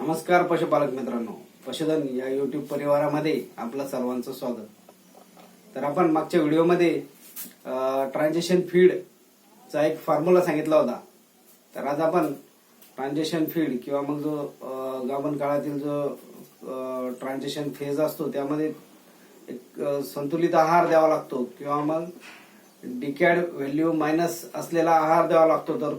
नमस्कार पशुपालक मित्रांनो. पशुधन या युट्यूब परिवारामध्ये आपलं सर्वांचं स्वागत. तर आपण मागच्या व्हिडिओमध्ये ट्रान्झेशन फीडचा एक फॉर्म्युला सांगितला होता. तर आज आपण ट्रान्झेशन फीड किंवा मग जो अं, गाभण काळातील जो ट्रान्झेशन फेज असतो त्यामध्ये एक संतुलित आहार द्यावा लागतो किंवा मग डिकॅड व्हॅल्यू मायनस असलेला आहार द्यावा लागतो. तर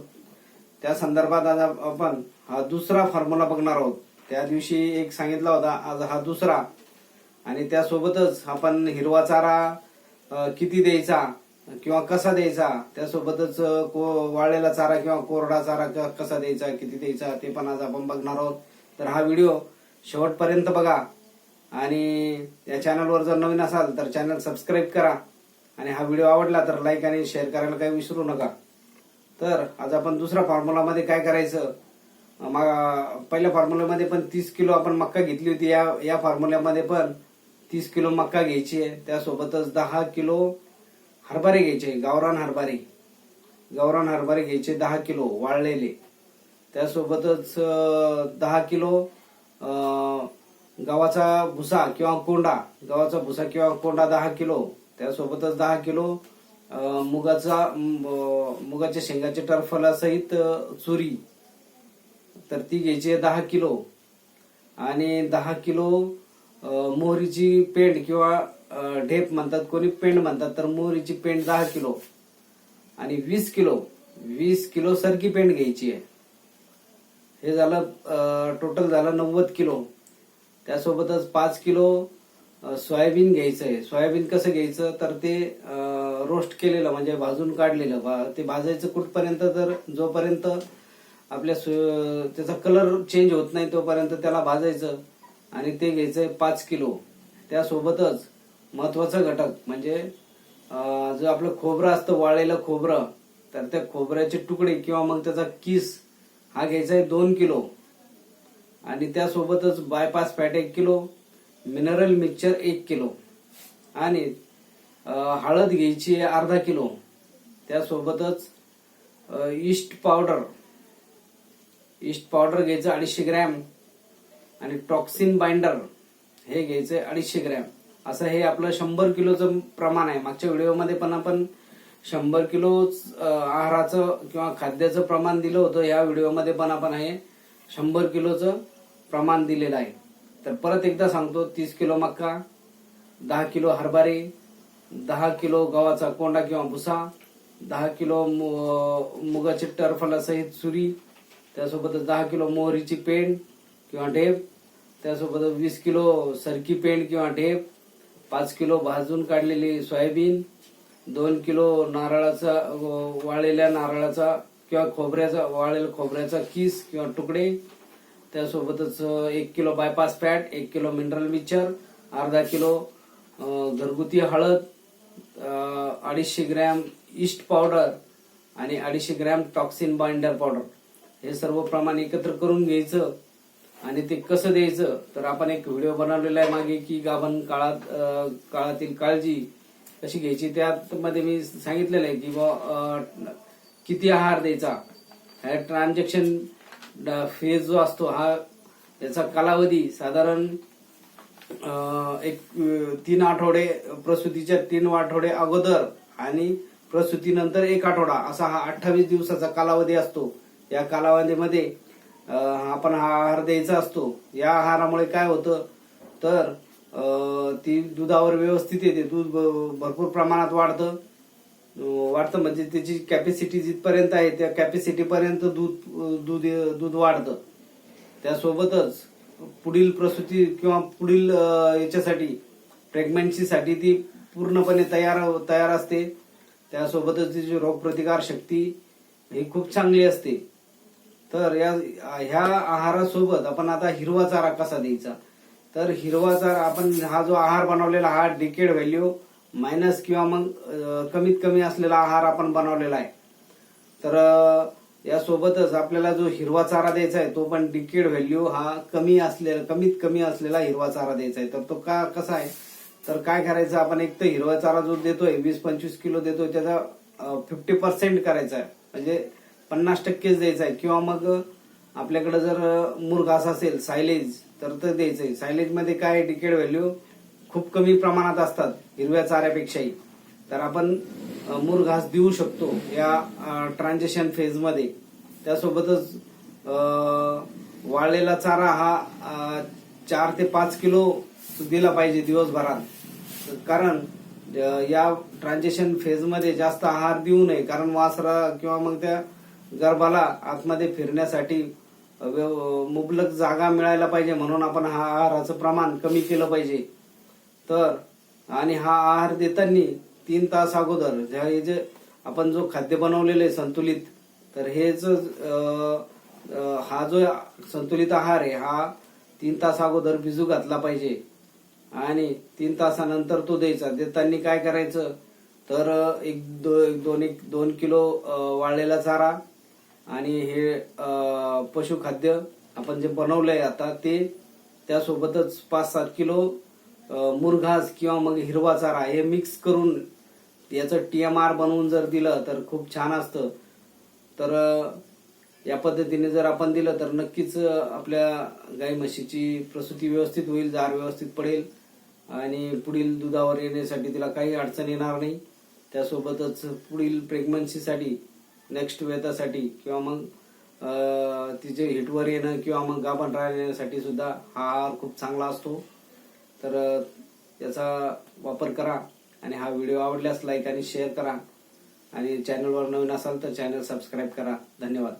त्या संदर्भात आज आपण हा दुसरा फॉर्म्युला बघणार आहोत. त्या दिवशी एक सांगितला होता आज हा दुसरा. आणि त्यासोबतच आपण हिरवा चारा किती द्यायचा किंवा कसा द्यायचा? त्यासोबतच को- वाळलेला चारा किंवा कोरडा चारा कसा द्यायचा किती द्यायचा ते पण आज आपण बघणार आहोत. तर हा व्हिडिओ शेवटपर्यंत बघा. आणि या चॅनलवर जर नवीन असाल तर चॅनल सबस्क्राईब करा. आणि हा व्हिडिओ आवडला तर लाईक आणि शेअर करायला काही विसरू नका. तर आज आपण दुसऱ्या फॉर्म्युलामध्ये काय करायचं? मग पहिल्या फॉर्म्युल्यामध्ये पण तीस किलो आपण मक्का घेतली होती. या या फॉर्म्युल्यामध्ये पण तीस किलो मक्का घ्यायची आहे. त्यासोबतच दहा किलो हरभरे घ्यायचे. गावरान हरभरे. गावरान हरभरे घ्यायचे दहा किलो वाळलेले. त्यासोबतच दहा किलो गव्हाचा भुसा किंवा कोंडा. गव्हाचा भुसा किंवा कोंडा दहा किलो. त्यासोबतच दहा किलो मुगाचा मुगाच्या शेंगाचे टरफलासहित चुरी. तर ती घ्यायची आहे दहा किलो. आणि दहा किलो मोहरीची पेंड किंवा ढेप म्हणतात कोणी पेंड म्हणतात तर मोहरीची पेंड दहा किलो. आणि वीस किलो वीस किलो सरकी पेंड घ्यायची आहे. हे झालं टोटल झालं नव्वद किलो. त्यासोबतच पाच किलो सोयाबीन घ्यायचं आहे. सोयाबीन कसं घ्यायचं? तर ते रोस्ट केलेलं म्हणजे भाजून काढलेलं भा- ते भाजायचं कुठपर्यंत तर जोपर्यंत आपल्या त्याचा कलर चेंज होत नाही तोपर्यंत त्याला भाजायचं आणि ते घ्यायचं पाच किलो. त्यासोबतच महत्त्वाचा घटक म्हणजे जो आपलं खोबरं असतं वाळलेलं खोबरं तर त्या खोबऱ्याचे तुकडे किंवा मग त्याचा किस हा घ्यायचा आहे दोन किलो. आणि त्यासोबतच बायपास फॅट एक किलो मिनरल मिक्सचर एक किलो. आणि हळद घ्यायची आहे अर्धा किलो. त्यासोबतच ईस्ट पावडर. ईस्ट पावडर घ्यायचं अडीचशे ग्रॅम. आणि टॉक्सिन बाइंडर हे घ्यायचं अडीचशे ग्रॅम. असं हे आपलं शंभर किलोचं प्रमाण आहे. मागच्या व्हिडिओमध्ये पण आपण शंभर किलो आहाराचं किंवा खाद्याचं प्रमाण दिलं होतं. या व्हिडिओमध्ये पण आपण हे शंभर किलोचं प्रमाण दिलेलं आहे. तर परत एकदा सांगतो तीस किलो मक्का दहा किलो हरभरे दहा किलो गव्हाचा कोंडा किंवा भुसा दहा किलो मु- मुगाची टरफलासहित सुरी त्यासोबतच दहा किलो मोहरीची पेंड किंवा ढेप त्यासोबत वीस किलो सरकी पेंड किंवा ढेप पाच किलो भाजून काढलेली सोयाबीन दोन किलो नारळाचा वाळलेल्या नारळाचा किंवा खोबऱ्याचा वाळलेल्या खोबऱ्याचा किस किंवा तुकडे त्यासोबतच एक किलो बायपास फॅट एक किलो मिनरल मिक्सर अर्धा किलो घरगुती हळद अडीचशे ग्रॅम ईस्ट पावडर आणि अडीचशे ग्रॅम टॉक्सिन बाइंडर पावडर. हे सर्व प्रमाण एकत्र करून घ्यायचं आणि ते कसं द्यायचं तर आपण एक व्हिडिओ बनवलेला आहे मागे की गाभण काळात काळातील काळजी कशी घ्यायची त्यात मध्ये मी सांगितलेलं आहे की बुवा, किती आहार द्यायचा ह्या ट्रान्झॅक्शन फेज जो असतो हा याचा कालावधी साधारण एक तीन आठवडे प्रसूतीच्या तीन आठवडे अगोदर आणि प्रसूतीनंतर एक आठवडा असा हा अठ्ठावीस दिवसाचा कालावधी असतो. या कालावधीमध्ये आपण हा आहार द्यायचा असतो. या आहारामुळे काय होतं? तर ती दुधावर व्यवस्थित येते. दूध भरपूर प्रमाणात वाढतं. वाढतं म्हणजे त्याची कॅपॅसिटी जिथपर्यंत आहे त्या कॅपॅसिटीपर्यंत दूध दूध दूध वाढतं. त्यासोबतच पुढील प्रसूती किंवा पुढील याच्यासाठी प्रेग्नन्सीसाठी ती पूर्णपणे तयार तयार असते. त्यासोबतच तिची रोगप्रतिकार शक्ती ही खूप चांगली असते. तर या ह्या आहारासोबत आपण आता हिरवा चारा कसा द्यायचा? तर हिरवा चारा आपण हा जो आहार बनवलेला हा डिकेड व्हॅल्यू मायनस किंवा मग कमीत कमी असलेला आहार आपण बनवलेला आहे. तर यासोबतच आपल्याला जो हिरवा चारा द्यायचा आहे तो पण डिकेड व्हॅल्यू हा कमी असलेला कमीत कमी असलेला हिरवा चारा द्यायचा आहे. तर तो का कसा आहे? तर काय करायचं? आपण एक तर हिरवा चारा जो देतोय वीस पंचवीस किलो देतोय त्याचा फिफ्टी पर्सेंट करायचा आहे. म्हणजे पन्नास टक्केच द्यायचा आहे. किंवा मग आपल्याकडे जर मुरघास असेल सायलेज तर ते द्यायचं आहे. सायलेजमध्ये काय डिकेड व्हॅल्यू खूप कमी प्रमाणात असतात हिरव्या चाऱ्यापेक्षाही. तर आपण मुरघास देऊ शकतो या ट्रान्झॅक्शन फेजमध्ये त्यासोबतच वाळलेला चारा हा चार ते पाच किलो दिला पाहिजे दिवसभरात. कारण या ट्रान्झॅक्शन फेजमध्ये जास्त आहार देऊ नये. कारण वासरा किंवा मग त्या गर्भाला आतमध्ये फिरण्यासाठी व्यव- मुबलक जागा मिळायला पाहिजे. म्हणून आपण हा आहाराचं प्रमाण कमी केलं पाहिजे. तर आणि हा आहार देताना तीन तास अगोदर ज्या हे जे आपण जो खाद्य बनवलेलं आहे संतुलित तर हेच जो हा जो संतुलित आहार आहे हा तीन तास अगोदर भिजू घातला पाहिजे. आणि तीन तासानंतर तो द्यायचा. देताना काय करायचं? तर एक दो, एक दोन एक दोन किलो वाळलेला चारा आणि हे पशुखाद्य आपण जे बनवलंय आता ते त्यासोबतच पाच सात किलो मुरघास किंवा मग हिरवा चारा हे मिक्स करून याचं टीएमआर बनवून जर दिलं तर खूप छान असतं. तर या पद्धतीने जर आपण दिलं तर नक्कीच आपल्या गाई म्हशीची प्रसूती व्यवस्थित होईल जार व्यवस्थित पडेल आणि पुढील दुधावर येण्यासाठी तिला काही अडचण येणार नाही. त्यासोबतच पुढील प्रेग्नन्सीसाठी नेक्स्ट वेतासाठी किंवा मग तिचे हिटवर येणं किंवा मग गाभण राहण्यासाठी सुद्धा हा आहार खूप चांगला असतो. तर याचा वापर करा. आणि हा व्हिडिओ आवडल्यास लाईक आणि शेअर करा. आणि चॅनलवर नवीन असाल तर चॅनल सबस्क्राईब करा. धन्यवाद.